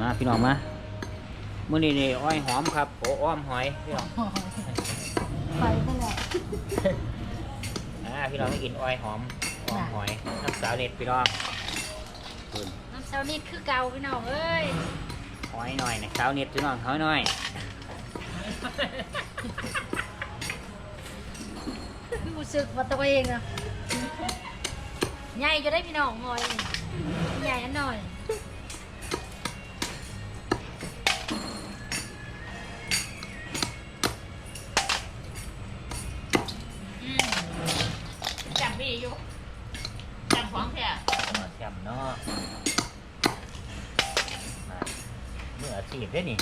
มาพี่น้องมามื้อนี้นี่อ้อยหอมครับโอ้อ้อมหอยพี่น้องไปนั่นแหละอ่าพี่น้องไม่กินอ้อยหอมอ้อมหอยน้ำสาวเด็ดพี่น้องคุณน้ำเซานี่คือเก่าพี่น้องเอ้ยหอยหน่อยนะสาวเน็ตพี่น้องหอยหน่อยรู้สึกว่าตัวเองอะใหญ่จะได้พี่น้องหน่อยใหญ่อันหน่อย เมื่ออาชีพเด้อนี่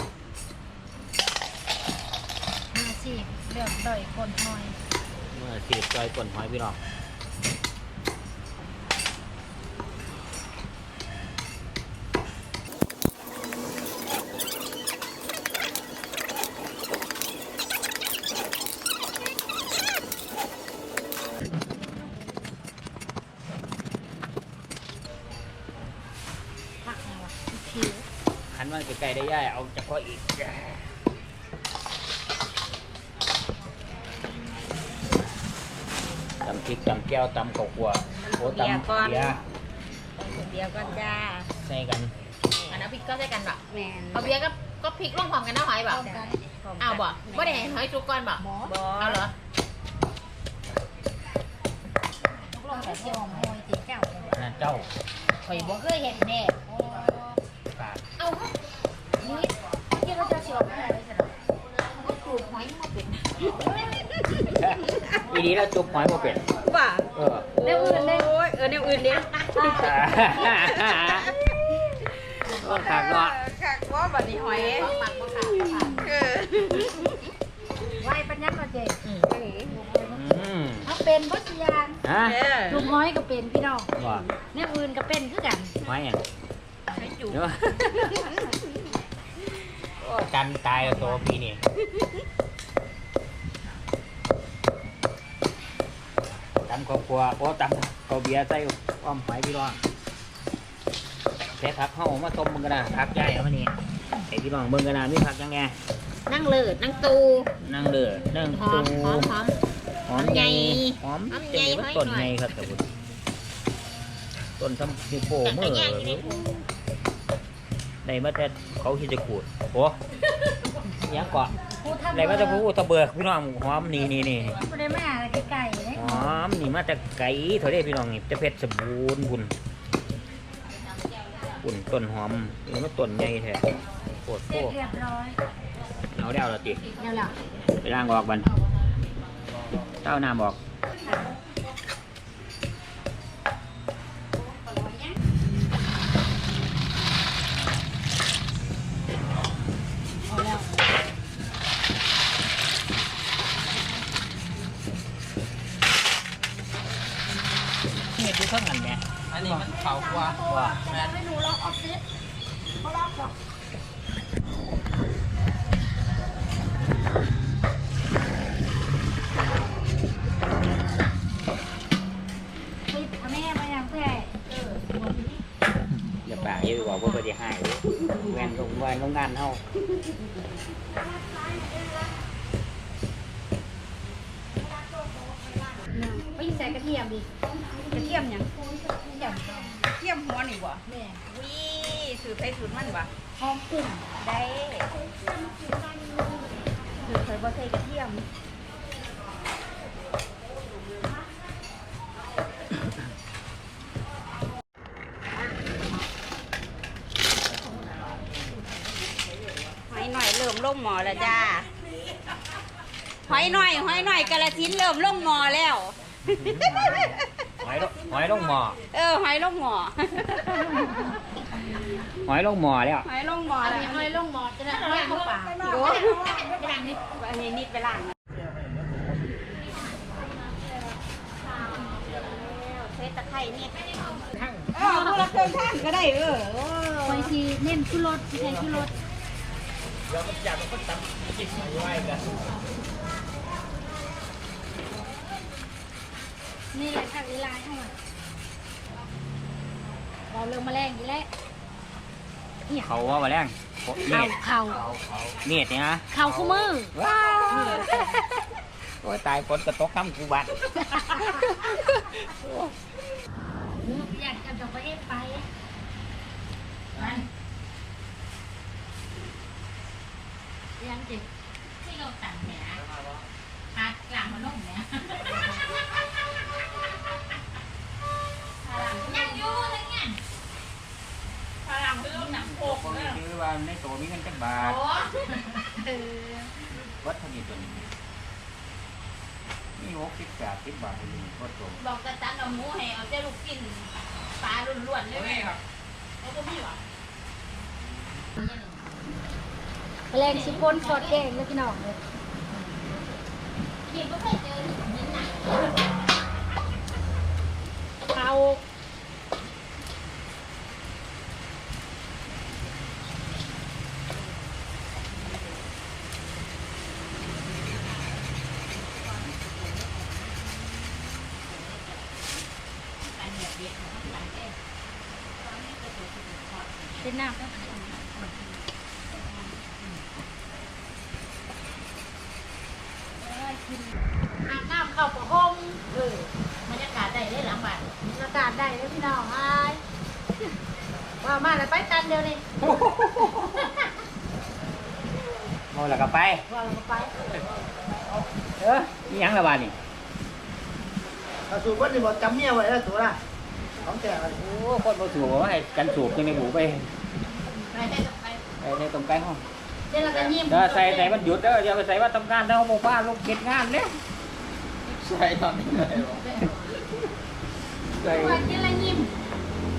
มาสิเลือกต่อยคนหน่อย เมื่ออาชีพจอยป่นหอยพี่น้อง ๆได้ย่ายเอาจะพออีกตำพริกตำแก้วตำข้าวคั่วโอ้ตำเบียร์เดียวก็จ้าใส่กันอันนั้นพริกก็ใส่กันบ่แมนเอาเบียร์ก็ก็พริกลงพร้อมกันนะหอยบ่พร้อมกันอ้าวบ่บ่ได้ให้หอยสุกก่อนบ่หมอเอาเหรอตกลงแต่เที่ยวหอยตีเก่าเลยนั่นเจ้าข่อยบ่เคยเห็นแน่ปากเอาเฮ้ย นี่ที่เราจะเชื่อมอะไรกัน ก็ปลูกหอยมาเป็น อีนี้เราจุกหอยมาเป็นว่าเออเรื่องอื่นเลยโอ้ยเออแนวอื่นดิโอ้ขากเนาะคักว่าบัดนี้หอยของหมักบ่ขาดบ่ขาดเออไหวปัญญาก็เจ๊อืมอืมเขาเป็นบ่สิยางฮะเออลูกน้อยก็เป็นพี่น้องว่าแนวอื่นก็เป็นคือกันหอยอย่างหอยจุกเนาะโอ้กันตายแล้วตัวปีนี่ำข้าวคั่วโอ้ตำข้าวเบียร์ใส่อ้อมหอยพี่น้องแค่ผักเข้ามาต้มมึงกันนะผักใหญ่เอามานี่ไอพี่น้องเบิ่งกันนะมีผักยังไงนั่งเลิศนั่งตูนั่งเดือนั่งหอตูมหอมหอม หอมใหญ่หอมหอมจะใหญ่มีมันหน่อยต้นหน่อย ใหญ่ครับแต่บุญต้นทำนิ้วโป้งมือได้มาแต่เขาที่จะขูดโอ้ยังเกาะ ผู้ทำได้มาแต่ผู้ตะเบิกพี่น้องหอมนี่นี่นี่ผู้ได้มาไกลๆเลยหอมนี่มาแต่ไก่เท่าเด้พี่น้องนี่จะเพชรสมบูรณ์บุญบุญต้นหอมนี่มันต้นใหญ่แท้โคตรเสร็โคจเรียบร้อยเอาแล้วละติเดี๋ยวล่ะไปล้างออกบันเต้าน้ำออก ว่าว่าแม่ให้หนูลองออฟฟิศเขาลอกก่อนไปเอาแม่มาอย่างเพื่ออย่าปากอย่าไปบอกว่าเขาจะให้แวนลงแวนลงงานเฮาไปใส่กระเทียมดิ สูตรไปสูตรมันบ่หอมกลุ่มได้คือเคยบ่ใส่กระเทียมหอยหน่อยเริ่มลงหมอแล้วจ้าหอยหน่อยหอยหน่อยกระทินเริ่มลงหมอแล้ว หอยลงหอยลงหม้อเออหอยลงหมอ หอยลงหม้อแล้ว หอยลงหมอเอาแล้วอย่างไรลงหมอจะได้ไม่เข้าปากโอ้ไปล้างนิดอันนี้นิดไปล้างเทตะไคร้นิดเออพวกเราเคยทานก็ได้เออโอ้คอยทีเน้นชุรสที่ใช้ชุรสเดี๋ยวมันอยากมันก็ตำกินไว้กันนี่แหละผักอีลายเข้ามาเราเริ่มมาแรงอีกแล้ว เนี่ยเขาว่ามาแรงเมีเข่ายดเข่าเมียดเนี่ยนะเข่าคู่มือว้าวโอ้ยตายฝนกระตกข้ามกูบัดอยากจะไปไปยังจิ ที่เราตัดแหนหักกลางมันนุ่มเนี่ยยังอยู่เลยเนี่ยพลังเรื่องหนังโคก ผม เนี่ยซื้อว่าในตัวมีเงินจักบาทโอ้เออวัดเท่านี้ตัวนี้นี่หกสิบแปดสิบบาทเลยวัดตัวบอกกระตันเอาหมูให้เอาเจ้าลูกกินปลาล้วนๆเลยไหมครับแล้วก็มีหรอแรงสิพ้นสอดแกงเลยพี่น้องเลยกินก็เคยเจอที่นี่นะเข่า เป็นน้ำอาบน้ำเข้าประหม เออบรรยากาศได้ได้หลังบ้าน อากาศได้เลยพี่น้องไอ้าย ว่ามาแล้วไปตันเดียวนี่โม่แล้วก็ไป ว่าเราก็ไปเออมีหยังละบาทนี่เอาสูบวันนี้บอกจำเมียไว้แล้วตัวละของแก่เลยโอ้คนมาสูบว่าให้กันสูบจังในหมูไปไปได้ต้องไปไปในตรงใกล้ห้องเดี๋ยวเราก็ยิ้มเด้อใส่ใส่มันหยุดเด้ออย่าไปใส่ว่าทำงานเด้อหมู่บ้านลูกเก็ดงานเด้อใช่ตอนนี้เลยบอกใส่ ว่ากินอะไรยิ้ม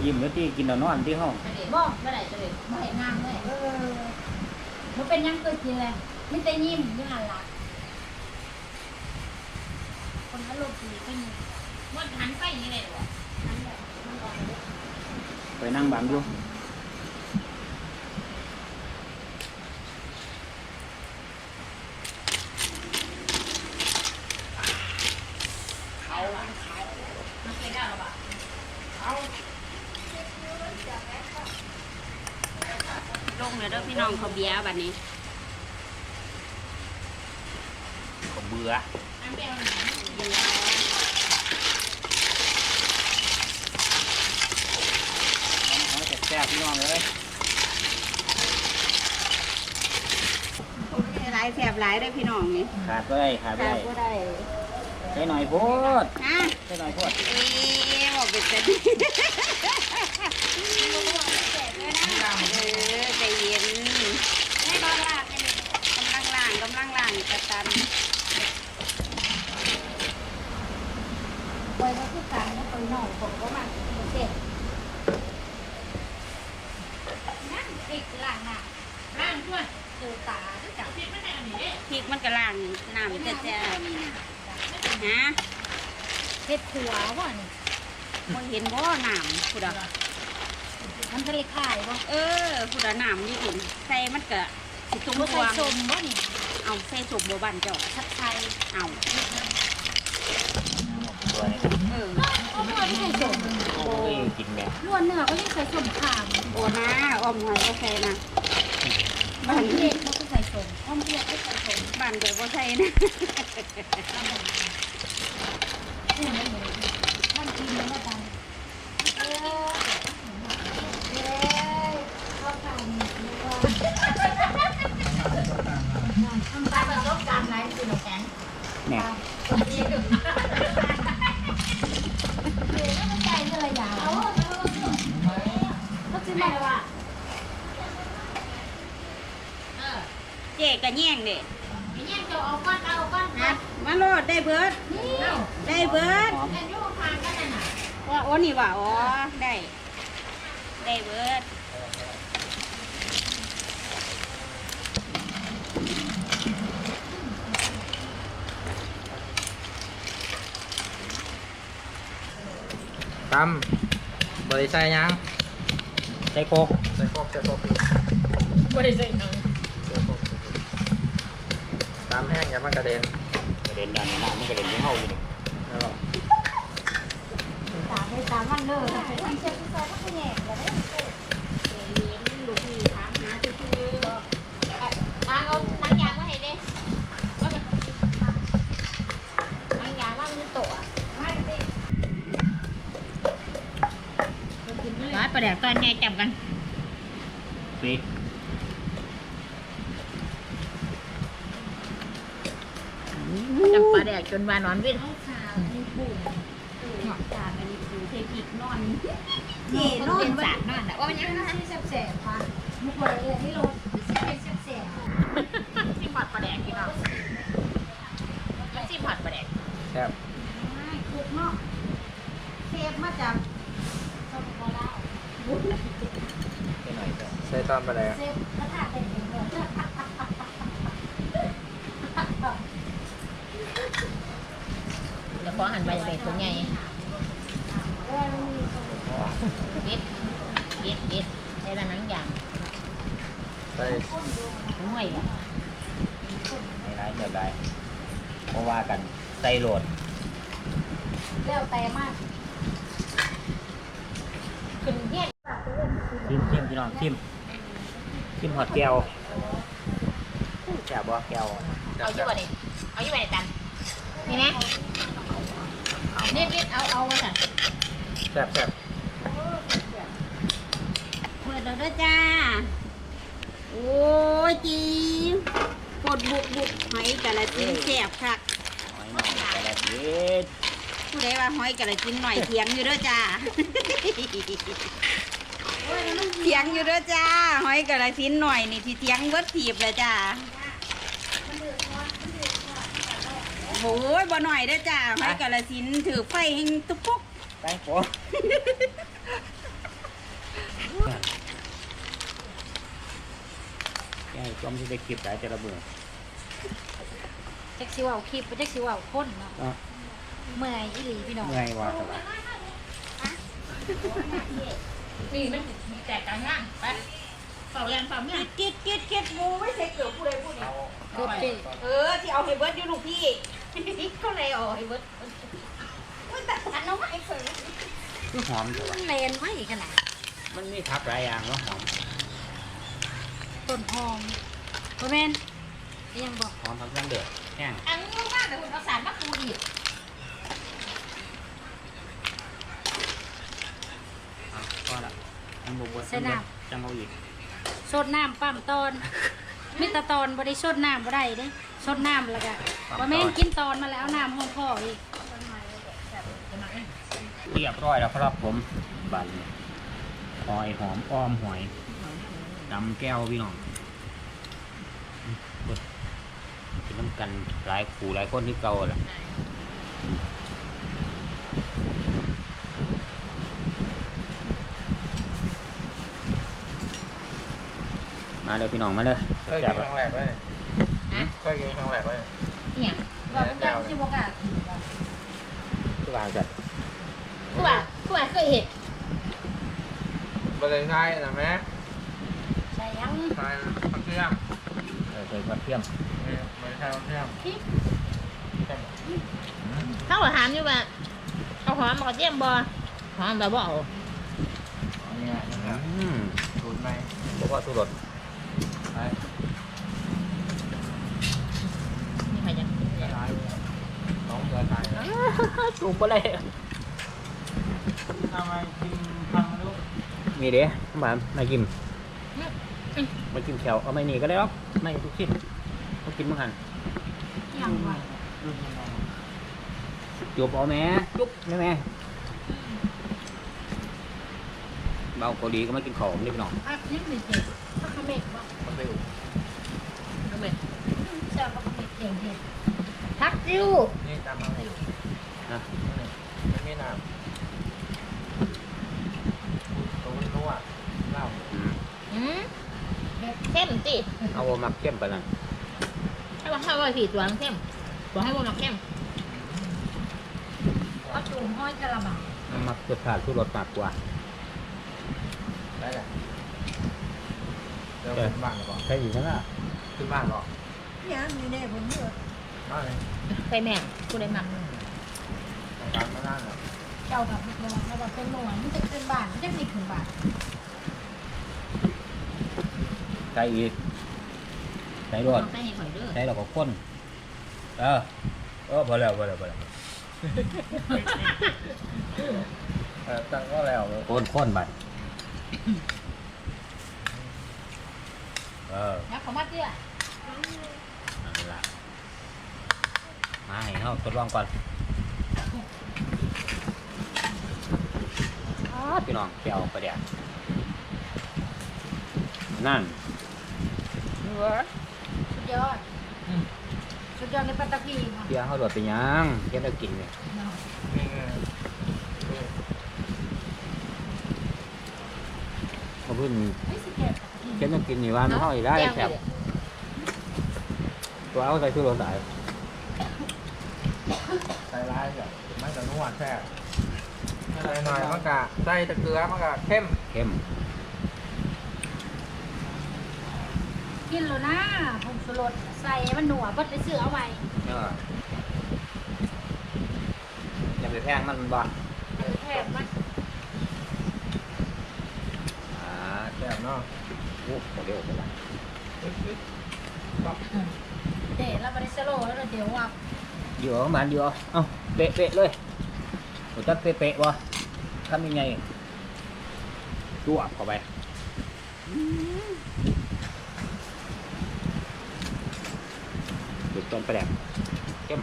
ยิ้มแล้วที่กินเอานอนที่ห้องไปเด็กบ่เมื่อไหร่จะเด็กไม่เห็นงามเลยเออมันเป็นยังเกิดกินเลยไม่แต่ยิ้มอยังหันหลังคนอารมณ์ดีก็ยิ้มมันหันไปอย่างนี้เลยเหรอนั่นแหละมันออกมาเลยไปนั่งบังอยู่ มันเคยได้หรอปะลงเลยเด้อพี่น้องเขาเบียร์บัดนี้ก็เบื่อน้ำเปรี้ยวหน่อยเบียร์เอาแต่แซ่บพี่น้องเลยหลายแสบหลายได้อพี่น้องนี่ขาดก็ได้ขาดก็แสได้บก็ได้ใส่หน่อยโพดฮะใส่หน่อยโพดเอ๊ะบอกเป็นจะดีเออใจเย็นให้บ้าลากกำลังล่างกำลังล่างกระตัน ปล่อยเขาคือ กันแล้วปล่อยหน่อยผมก็มาเสร็จนั่นติดหลังอะล่างด้วยเจอตาด้วยจ้ะพริกมันก็ล่างน้ำจะจะฮะเฮ็ดขัวว่ะนี่พอเห็นบ่น้ำพุดะมันก็เลยขายบ่เออพุดะน้ำอยู่คุณใส่มันก็สิตุ้มบ่พใส่วงสมบ่นี่เอาใส่สุกบัวบานเจ้าชัดไทยเอา ตัวนี้ เออ โอ้ไม่ใส่สม โอ้ยกินแม่ ลวนเนื้อก็ยังใส่สมขามโอ้นะออมหอยก็ใส่นะบ้านเฮ็ดเขาก็ใส่สมอ้อมเปียกก็ใส่สมบ้านเดี๋ยวก็ใส่นะนี่มันกินแล้วมาดันเออเย้เข้ากันนี่ว่าทำตามประสบการณ์ไหนคือหนูแข็ง เนี่ย เดี๋ยวมันใจเท่าไรอย่างก็คือหมายว่า เจ๊ ก็แย่งเด็ไอ้เนี่ยจะเอาก้อนเอาก้อนนะมาโลดได้เบิร์ดนี่ได้เบิร์ดไอ้ยูทางกันน่ะว่าโอ้นี่ว่าอ๋อได้ได้เบิร์ดตำบริใส่ยังใส่โคกใส่โคกใส่โคกไม่ได้ใส่หนัง ตามแห้งอย่ามากระเด็นกระเด็นดัานหน้าม่กระเด็นที่เฮาอยู่นี่ตามให้ตามมันเด้อทางเชฟที่ซอเอ้ยาพักแหนกแล้วได้ร้อยประเดี๋ยวตอนนี้จับกันนี่ จนวานอนวิ่งเอาขาวอันนี้ปูเนาะจานอันนี้ปูเทพิกนอนเย่นอนเป็นมันสารนอนแต่ว่ามันยังที่แสบๆค่ะมุกอะไรเลยที่รถเป็นแสบซิมพอดปลาแดกพี่น้องมันซิมพอดปลาแดกแซ่บๆไม่คุกเนาะเทปมาจากสปปลาวไปหน่อยเถอะใส่ตอนไปแล้วเซฟกระถาเต็มเองเลย เดี๋ยวขอหันไปจะเป็นตัวใหญ่เออมันมีสมุนเด็ดเด็ดเด็ดใช้ละนังอย่างใส่ห่วยแบบไม่ร้ายเดี๋ยวได้เพราะว่ากันใส่โหลดแล้วแต่มากขึ้นแยกทิมทิมพี่น้องทิมทิมหอดแก้วแก้วบ่แก้วเอาอยู่บ่นี่เอาอยู่บ่นี่ตันนี่นะ เด็ดเด็ดเอาเอามาสั่นแซ่บแซ่บเปิดแล้วด้วยจ้า โอ้ยจีปดบุกบุกหอยกะละจิ้นแสบคักหอยหน่อยแต่ละทีผู้ใดว่าหอยกะละจิ้นหน่อยเถียงอยู่เด้วยจ้าเถียงอยู่เด้วยจ้า หอยกะละจิ้นหน่อยนี่ที่เถียงเบิดถีบเลยจ้า โอ้ยบ่หน่อยเด้อจ้าหอยกะละจิ้นถือไฟแห่งตุ๊กปุ๊กแป้งโป๊ะแก้วจอมที่ได้คลิปหลายจะระเบิดแจ็คซิวเอาคลิปแจ็คซิวเอาคนเนาะอะเมื่อยอีหลีพี่น้องเมื่อยว่าสบายนี่มันมีแตกกลางงานไปเป่าแรงเป่าเนี่ยกิดกิดกิดงูไม่ใช่เกือบผู้ใดผู้นี้เกือบปีเออที่เอาให้เบิร์ดอยู่ลูกพี่ ก็เลยเอาให้เบิร์ดมันตัดสันน้องไอ้เฟิร์คือหอมแต่ว่ามันเลนไม่ขนาดมันมีทับหลายอย่างแล้วหอม ต้นหอมบ่แม่นยังบอกหอมทั้งเครื่องเดือดแห้งอันนี้มากแต่คุณเอาสารมาคูอีกอะก็ละจังบวบจังเอาอีก สดน้ำปั๊มตอนมิตรตอนบ่ได้สดน้ำบ่ได้เด้ สดน้ำแล้วก็บ่แม่นกินตอนมาแล้วน้ำหอมคออีกเรียบร้อยแล้วครับผมบันหอยหอมอ้อมหอยดำแก้วพี่น้องอืมกดกินน้ำกันหลายขู่หลายคนที่เก่าแหละมาเลยพี่น้องมาเลยเคยแซ่กิบนครั้งแรกไว้เคย กินครั้งแรกไว้เนี่ยว่ามันยังสิบ่กล้ากินว่าทุกอย่างจัดคือว่าคือว่าเคยเห็นบริษัทนะแม่ใส่ยังใช่ข้าวเที่ยงเออเคยกระเทียมเนี่ยบริษัทข้าวเที่ยงเขาบอกถามอยู่ว่าเอาหอมมาเจียมบ่หอมแบบบ่เอาอันนี้นะครับอืมสูตรไหมบอกว่าสุรสไป นี่ใครจะ ละลาย น้องเสือไทยสูบไปเลยทำไมกินพังลูกมีเด้มามากินมากินแถวเอาไม่นี่ก็ได้หรอกไม่ทุกชิ้นมากินมั้งหันยังว่ารุ่นน้องจุบเอาแม่จุบแม่แม่เบาเกาหลีก็มากินของนิดหน่อยอักนิดหนึงเจ็บถ้าเขม็ดบ่มันไปอยู่เอาไปเจ้าก็เขม็ดเก่งเฮ็ด ทักจิ้วนี่ตามมาให้อยู่นะไม่มีน้ำตัวนี้นัวเหล้าอืมอืมเข้มสิเอามาเข้มไปนั่นให้ว่าให้ว่าสี่ตัวมันเข้มบอกให้ว่ามันเข้มเอาจุ่มห้อยกะละมังเอามักรสชาติสุรสมากกว่าได้แหละเดี๋ยวขึ้นบ้านก่อนใช่อีกนะขึ้นบ้านก่อนยังมีแน่บ่มี มาเลยใส่แม่งกูได้หมักต้องการมานั่งอะเจ้ากับลูกน้องแล้วก็เป็นหน่วยมันจะเป็นบ้านมันจะมีถึงบ้านใช่อีกใช่รสใส่ให้ข่อยเด้อใช่เราก็ข้นเออเออพอแล้วพอแล้วพอแล้วเออตั้งก็แล้วข้นข้นไปเออนะขอมาเตี้ยนั่นละ มาให้เขาทดลองก่อนอ้าวพี่น้องเปรี้ยวประเดี๋ยวนั่นสุดยอดสุดยอดในปัตตพีเนาะเปรี้ยวเขาโดดไปยังเก็บได้กินเนี่ยเนาะเขาเพิ่งไม่สิเก็บเก็บได้กินอยู่ว่ามันเข้าอีกได้แซ่บตัวเอาใส่ชูรสได้ ใส่ร้ายจ้ะมันจะนวดแซ่บใส่หน่อยมันกะใส่ตะเกียบมันกะเข้มเข้มกินแล้วนะผงสุรสใส่ให้มันหนัวบดไปซื้อเอาไว้เอออย่าไปแพงมันบ่แทบมันอ่าแซ่บเนาะโอ้โหเดี๋ยวไปละเด็ดแล้วบริสโลแล้วเดี๋ยวว่าเดี๋ยวมันเดี๋ยวเอ้าเป๊ะเป๊ะๆเลยโอ้จักเป๊ะเป๊ะๆวะทำยังไงตัวบเข้าไปดูดต้นประแดกเข้ม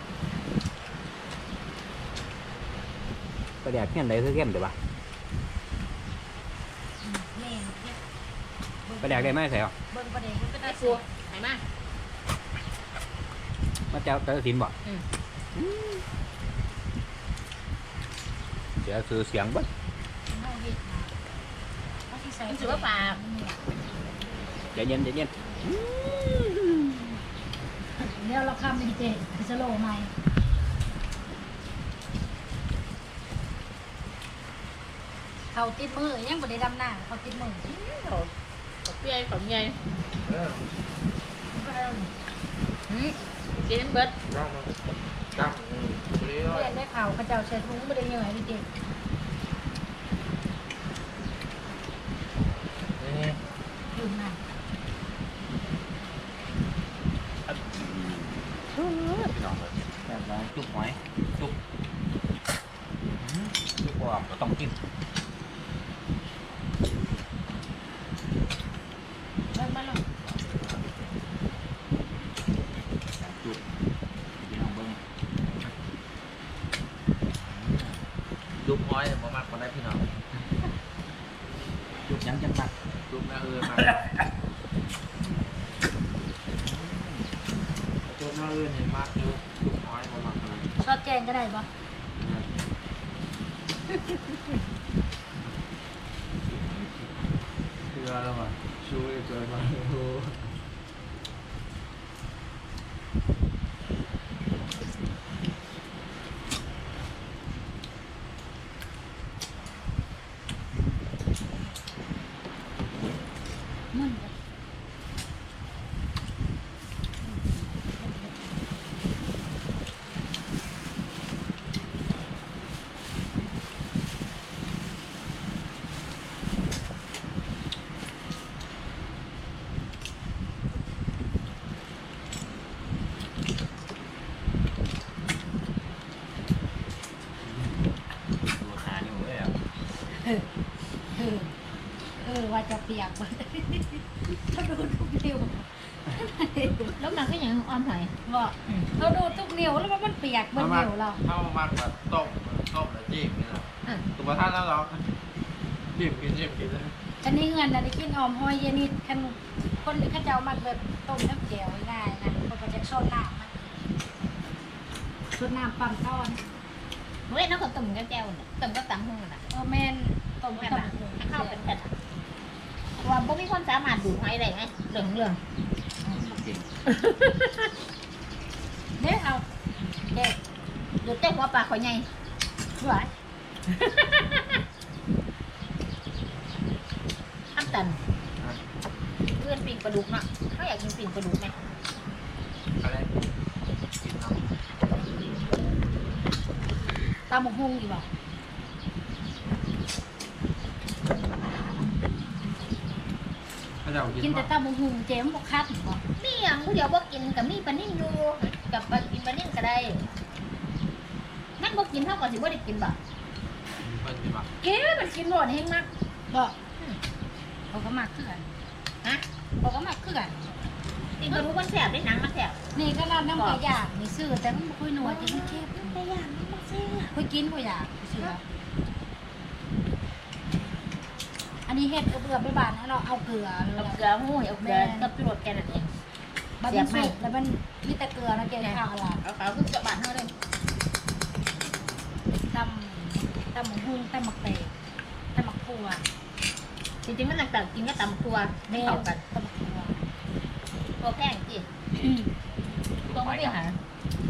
ประแดกเข้มไหนคือเข้มเดี๋ยวปะแม่เนี่ยประแดกได้ไหมใส่หรอเบิ่งประเด็นมันก็ได้สัวไหนมามาเจ้าเจ้าสินบ่อืม เดี๋ยวคือเสียงเบัดเอาเห็ดมาเอาที่ใส่มันถือว่าปลาใจเย็นใจเย็นเดี๋ยวเราคำมีเจบริสโลใหม่เขาติดมือยังบ่ได้ดำหน้าเขาติดมือเปรี้ยวของใหญ่เออหืมกิน เบิดร่างมันจับนี่บุรีร้อยนได้ข่าวพระเจ้าเชิญทุ้งบ่ได้เหนื่อยดิเจนี่ลืมนั่นพี่น้องเลยแบบน้องจุกหอยจุกอื้อจุกออกก็ต้องกิน เบิ่งมาลง จุกพี่น้องเบิ้ง ยุบห้อยมามากกว่าได้พี่น้อง จุกยังจังมักยุบแม่เอือมายุบแม่เอือเห็นมากยุบยุบห้อยมามากกว่านั้นซอสแกงก็ได้ปะเชื่อแล้วมั้ยช่วยเกินมาโอ้ มัน ดูขานี่เว้ยอะ เออเออเออว่าจะ เปียกมันเขาดูทุกนิ้วแล้วมันก็ยังอ้อมหอยบอกเขาดูทุกนิ้วแล้วมันเปียกบนนิ้วเราถ้ามากแบบต้มต้มแล้วจิ้มนี่แหละอะตัวท่านแล้วเราจิ้มกินจิ้มกินเลยอันนี้เงินนะได้กินออมหอยเยนิดคันคนเข้าเจ้ามักแบบต้มน้ำแก้วง่ายนะคนก็จะชดน้ำมันชดน้ำปั๊มต้อนเฮ้ยน้องก็ตุ่มกับแก้วน่ะตุ่มกับตำหูน่ะเออแมนต้มแม่กับบ้านเข้าเป็นแผ่นว่า บ่มีคนสามารถดูดหอยได้ไงเหลืองเหลืองกินเด็กเอาเด็กดูดเต้หัวปลาขอยใหญ่สวยอ้ำตันเพื่อนปิงปลาดุกเนาะเขาอยากกินปิงปลาดุกไหมอะไรกินน้ตามหมกฮุงอยู่บ่ เขาจะเอากิกินนแต่มาตามหมกฮุงเจมบกคัดบ่มีอย่างผู้เดียวบ่กินกับมีปลานิ่มอยู่กับปลากินปลานิ่มก็ได้นั่นบ่กินเท่ากับสิบ่ได้กินบ่เพิ่นกินมาเก๋มันกินหมดเฮงมากบ่เขาก็มักคือกันฮะเขาก็มักคือกันตีนกระดูกมันแสบได้หนังมันแสบนี่ก็ราดน้ำปลาย่างนี่ซื้อแต่มันบ่ค่อยนัวจริงมันเค็มแต่ย่างมันแสบค่อยกินบ่อยากซื้อแล้ว อันนี้เฮ็ดเบื่อไปบ้านนะเราเอาเกลือเลยเอาล่ะเกลือหูเอาเกลือกับจุดแกนั่นเองบัดนี้สุกแล้วมันมีแต่เกลือนะแกงข้าวล่ะเอาเขาขึ้นกระบาดเท่าเลยตำตำหมูหุ้งตำหมักเตะตำหมักถั่วจริงๆมันต่างๆกินก็ตำครัวไม่เข้ากันตำหมักถั่วตัวแพงจีตัวไม่ไปหา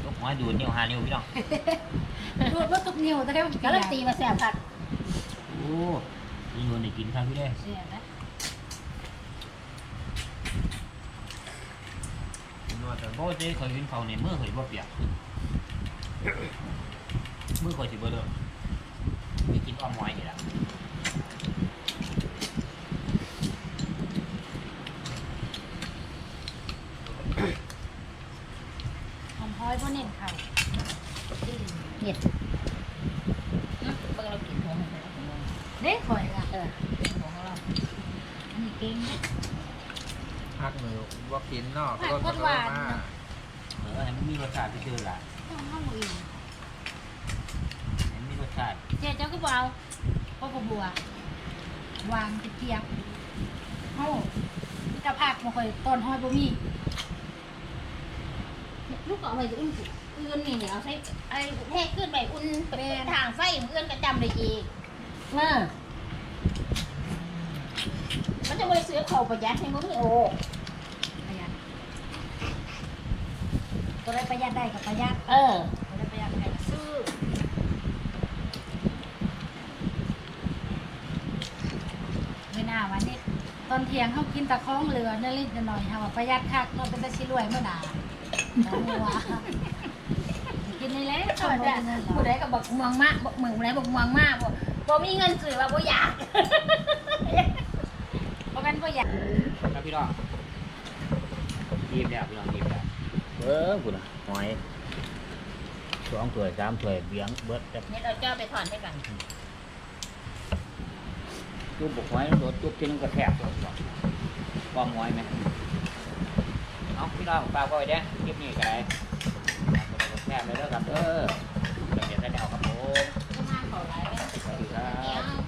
ลูกหอยดูดนิ้วหานิ้วพี่น้องดูดว่าตุกนิ้วแต่ได้มันการันตีมาแสบผัดโอ้ ยนวลได้กินครับพี่เด้เสียนะนวลแต่โบ้เจ๊เคยกินเขาวในมือเคยบ่เปียกมือเคยสิบ่เด้อไม่กินอ้อมหอยนี่ล่ะ หอมห้อยเพราะเน้นข้าว เห็ดเบิ่งเรากินหัวมันเลย เด้ข่อยล่ะ เออหัวของเรา อันนี้เก่งนะ พักมือว่ากินเนาะ ผัก ก็ โคตรหวาน มา นะ เออให้มันมีร สชาติซื่อๆล่ะต้องห้องอีกให้มันมีรสชาติเจ๊เจ้าก็บอกเอาพ่อบัววางเทียบเอ้ามีแต่ผักมาค่อยต้นห้อยบ่มีลูกเอาไปอุ่นอื่นนี่เนี่ยเอาใช้ไอ้แห้ขึ้นไปอุ่นเป็นทางไฟเอื่นก็จำได้อีกเออมันจะไปซื้อเขาประหยัดให้มึงโอ้ ประหยัด ตัวได้ประหยัดได้กับประหยัดเออตัวได้ประหยัดได้ก็ซื้อไม่น่าวันนี้ตอนเที่ยงเขากินตะข้องเรือเนื้อลิ้นหน่อยค่ะว่าประหยัดคักเราเป็นตะชิรวยเมื่อด่าน้องว่ากินในเล็กผู้ทำใดได้เงินผู้ใดก็บอกเมืองมากบอกเมืองไหนบอกเมืองมากบอกบ่มีเงินซื้อว่าบ่อยากเพราะกันประหยัดครับพี่น้องยิ้มแล้วพี่น้องยิ้มแล้ว เบิ้งคุณหอยสองถ้วยสามถ้วยเบี้ยงเบิดแต่เนี่ยเราเจ้าไปถอนให้กันจุ๊บบุกหอยโดดจุ๊บทีนึงก็แทบเลยความหอยไหมเอาพี่น้องฝากไว้เด้อคลิปนี้ก็ได้แทบเลยเด้อครับเออเดี๋ยวจะได้เอาครับผมจะมาเขาหลายเลยสวัสดีครัเดี๋ยวบกินบ่แซ่บ